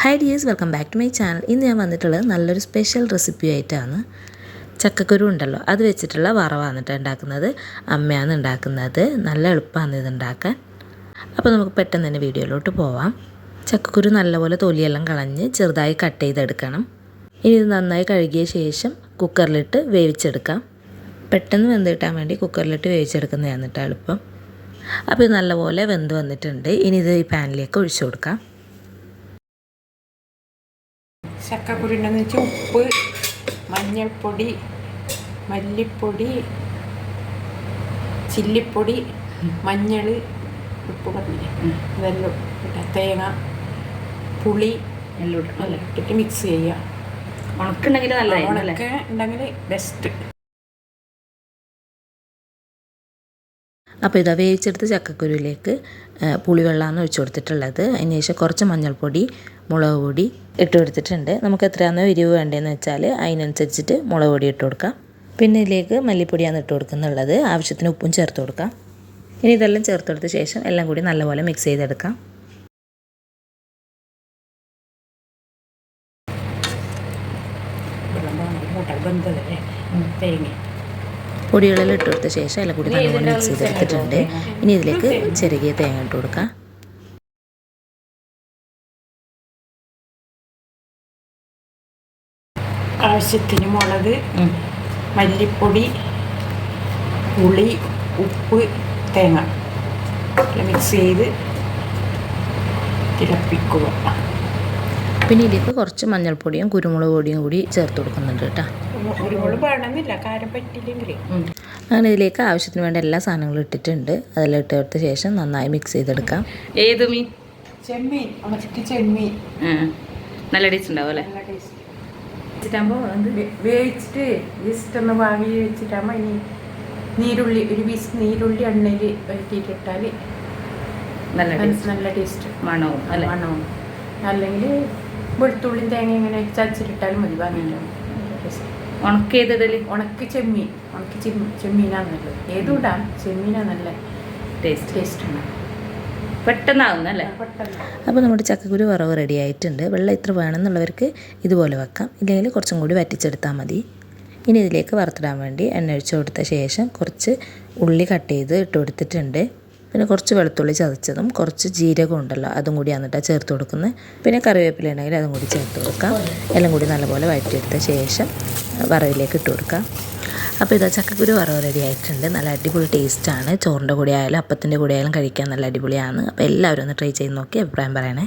Hi dears welcome back to my channel ഇന്ന് ഞാൻ വന്നിട്ടുള്ളത് നല്ലൊരു സ്പെഷ്യൽ റെസിപ്പി ആയിട്ടാണ്. ചക്കക്കുരു ഉണ്ടല്ലോ അത് വെച്ചിട്ടുള്ള വറവാന്നിട്ട് ഉണ്ടാക്കുന്നത്. അമ്മയാണ് ഉണ്ടാക്കുന്നത്. നല്ല എളുപ്പമാണ് ഇത് ഉണ്ടാക്കാൻ. അപ്പോൾ നമുക്ക് പെട്ടെന്ന് തന്നെ വീഡിയോയിലോട്ട് പോവാം. ചക്കക്കുരു നല്ലപോലെ തൊലിയെല്ലാം കളഞ്ഞ് ചെറുതായി കട്ട് ചെയ്തെടുക്കണം. ഇനി ഇത് നന്നായി കഴുകിയ ശേഷം കുക്കറിലിട്ട് വേവിച്ചെടുക്കാം. പെട്ടെന്ന് വെന്ത് കിട്ടാൻ വേണ്ടി കുക്കറിലിട്ട് വേവിച്ചെടുക്കുന്നതാണ് കേട്ടോ എളുപ്പം. അപ്പോൾ ഇത് നല്ലപോലെ വെന്ത് വന്നിട്ടുണ്ട്. ഇനി ഇത് ഈ പാനിലേക്ക് ഒഴിച്ചു കൊടുക്കാം. ചക്കക്കുരുണ്ടെന്ന് വെച്ചാൽ ഉപ്പ് മഞ്ഞൾപ്പൊടി മല്ലിപ്പൊടി ചില്ലിപ്പൊടി മഞ്ഞൾ ഉപ്പ് പറഞ്ഞില്ലേ ഇതെല്ലാം ഇട്ട തേങ്ങ പുളി എല്ലാം എല്ലാം ഇട്ടിട്ട് മിക്സ് ചെയ്യുക ഉണക്കുണ്ടെങ്കിൽ നല്ല ഉണക്ക ഉണ്ടെങ്കിൽ ബെസ്റ്റ് അപ്പോൾ ഇതാ വേവിച്ചെടുത്ത ചക്കക്കുരുവിലേക്ക് പുളിവെള്ളമാണ് ഒഴിച്ചു കൊടുത്തിട്ടുള്ളത്. അതിന് ശേഷം കുറച്ച് മഞ്ഞൾപ്പൊടി മുളക് പൊടി ഇട്ട് കൊടുത്തിട്ടുണ്ട്. നമുക്ക് എത്രയാണോ എരിവ് വേണ്ടതെന്ന് വെച്ചാൽ അതിനനുസരിച്ചിട്ട് മുളക് പൊടി ഇട്ട് കൊടുക്കാം. പിന്നെ ഇതിലേക്ക് മല്ലിപ്പൊടിയാണ് ഇട്ട് കൊടുക്കുന്നുള്ളത്. ആവശ്യത്തിന് ഉപ്പും ചേർത്ത് കൊടുക്കാം. ഇനി ഇതെല്ലാം ചേർത്ത് കൊടുത്ത ശേഷം എല്ലാം കൂടി നല്ലപോലെ മിക്സ് ചെയ്തെടുക്കാം. പൊടികളെല്ലാം ഇട്ട് കൊടുത്ത ശേഷം എല്ലാം കൂടി നല്ലപോലെ മിക്സ് ചെയ്തെടുത്തിട്ടുണ്ട്. ഇനി ഇതിലേക്ക് ചെറുകിയ തേങ്ങ ഇട്ട് കൊടുക്കാം. ആവശ്യത്തിന് മുളക് മല്ലിപ്പൊടി പുളി ഉപ്പ് തേങ്ങ എല്ലാം മിക്സ് ചെയ്ത് തിളപ്പിക്കുക. പിന്നെ ഇതിലേക്ക് കുറച്ച് മഞ്ഞൾപ്പൊടിയും കുരുമുളക് പൊടിയും കൂടി ചേർത്ത് കൊടുക്കുന്നുണ്ട് കേട്ടോ. ഒരുപാട് വേണമെന്നില്ല കാരം പറ്റില്ലെങ്കിൽ അങ്ങനെ ഇതിലേക്ക് ആവശ്യത്തിന് വേണ്ട എല്ലാ സാധനങ്ങളും ഇട്ടിട്ടുണ്ട്. അതെല്ലാം ഇട്ട് കൊടുത്ത ശേഷം നന്നായി മിക്സ് ചെയ്തെടുക്കാം. ഏത് മീൻ? ചെമ്മീൻ ചെമ്മീൻ. നല്ല ടേസ്റ്റ് ഉണ്ടാവും അല്ലേ? നല്ല ടേസ്റ്റ് വെച്ചിട്ടാകുമ്പോൾ വേ- വേവിച്ചിട്ട് ജസ്റ്റ് ഒന്ന് വാങ്ങി വെച്ചിട്ടാകുമ്പോൾ ഇനി നീരുള്ളി ഒരു പീസ് നീരുള്ളി എണ്ണയിൽ വഴറ്റിയിട്ടിട്ടാൽ നല്ല നല്ല ടേസ്റ്റ്. മണവും നല്ല മണവും. അല്ലെങ്കിൽ വെളുത്തുള്ളിയും തേങ്ങ ഇങ്ങനെ ചതച്ചിട്ടിട്ടാലും മതി വാങ്ങിയിട്ടാണ് ഉണക്ക് ചെയ്തിടൽ ഉണക്ക് ചെമ്മീൻ. ഉണക്ക് ചെമ്മീനാണ് നല്ലത്. ഏതും ഇടാം. ചെമ്മീനാണ് നല്ല ടേസ്റ്റ്. ടേസ്റ്റ് ഉണ്ട് പെട്ടെന്നാവുന്ന അല്ലേ? അപ്പോൾ നമ്മുടെ ചക്കക്കുരു വറവ് റെഡി ആയിട്ടുണ്ട്. വെള്ളം ഇത്ര വേണമെന്നുള്ളവർക്ക് ഇതുപോലെ വെക്കാം. ഇല്ലെങ്കിൽ കുറച്ചും കൂടി വറ്റിച്ചെടുത്താൽ മതി. ഇനി ഇതിലേക്ക് വറുത്തിടാൻ വേണ്ടി എണ്ണ ഒഴിച്ച് കൊടുത്ത ശേഷം കുറച്ച് ഉള്ളി കട്ട് ചെയ്ത് ഇട്ട് കൊടുത്തിട്ടുണ്ട്. പിന്നെ കുറച്ച് വെളുത്തുള്ളി ചതച്ചതും കുറച്ച് ജീരകം ഉണ്ടല്ലോ അതും കൂടി എന്നിട്ടാണ് ചേർത്ത് കൊടുക്കുന്നത്. പിന്നെ കറിവേപ്പില ഉണ്ടെങ്കിൽ അതും കൂടി ചേർത്ത് കൊടുക്കാം. എല്ലാം കൂടി നല്ലപോലെ വഴറ്റിയെടുത്ത ശേഷം വറവിലേക്ക് ഇട്ട് കൊടുക്കാം. അപ്പോൾ ഇതാ ചക്കക്കുരു വറവ് റെഡി ആയിട്ടുണ്ട്. നല്ല അടിപൊളി ടേസ്റ്റാണ് ചോറിന്റെ കൂടെ ആയാലും അപ്പത്തിന്റെ കൂടെ ആയാലും കഴിക്കാൻ നല്ല അടിപൊളിയാണ്. അപ്പോൾ എല്ലാവരും ഒന്ന് ട്രൈ ചെയ്ത് നോക്കി അഭിപ്രായം പറയണേ.